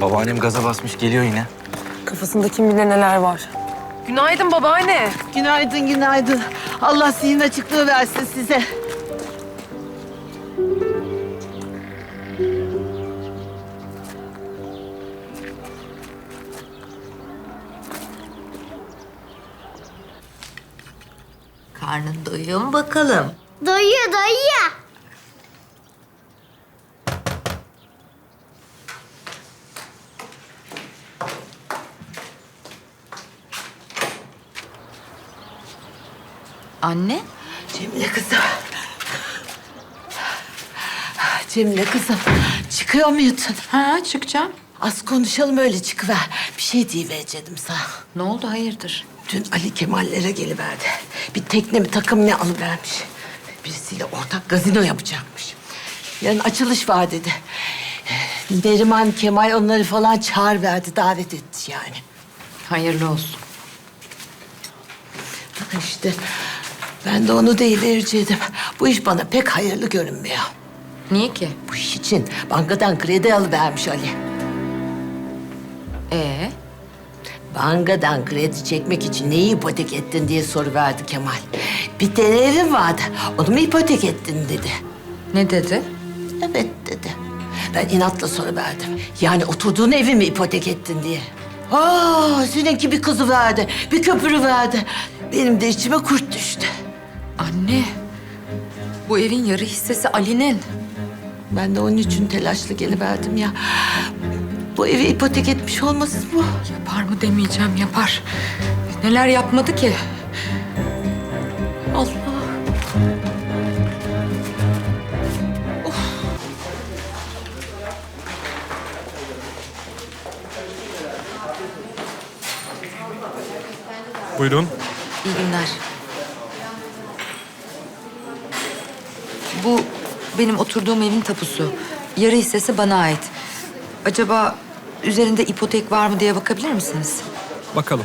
Babaannem gaza basmış geliyor yine. Kafasında kim bilir neler var. Günaydın babaanne. Günaydın, günaydın. Allah zihin açıklığı versin size. Karnın doyuyor mu bakalım? Doyuyor doyuyor. Anne? Cemile kızım. Cemile kızım, çıkıyor muydun? Ha çıkacağım. Az konuşalım öyle çıkıver. Bir şey diyivereceğim sana. Ne oldu hayırdır? Dün Ali Kemal'lere geliverdi. Bir tekne mi takım ne alıvermiş. Birisiyle ortak gazino yapacakmış. Yarın açılış var dedi. Neriman Kemal onları falan çağır verdi, davet etti yani. Hayırlı olsun. İşte ben de onu deyivereceğim. Bu iş bana pek hayırlı görünmüyor. Niye ki? Bu iş için bankadan kredi alıvermiş Ali. Ee? Bankadan kredi çekmek için neyi ipotek ettin diye soruverdi Kemal. Bir tane evim vardı. Onu mu ipotek ettin dedi. Ne dedi? Evet dedi. Ben inatla soruverdim. Yani oturduğun evi mi ipotek ettin diye. Aa, seninki bir kızı verdi, bir köpürü verdi. Benim de içime kurt düştü. Anne. Bu evin yarı hissesi Ali'nin. Ben de onun için telaşlı geliverdim ya. Bu evi ipotek etmiş olmasın bu? Yapar mı demeyeceğim yapar. Neler yapmadı ki? Allah. Buyurun. İyi günler. Bu benim oturduğum evin tapusu. Yarı hissesi bana ait. Acaba üzerinde ipotek var mı diye bakabilir misiniz? Bakalım.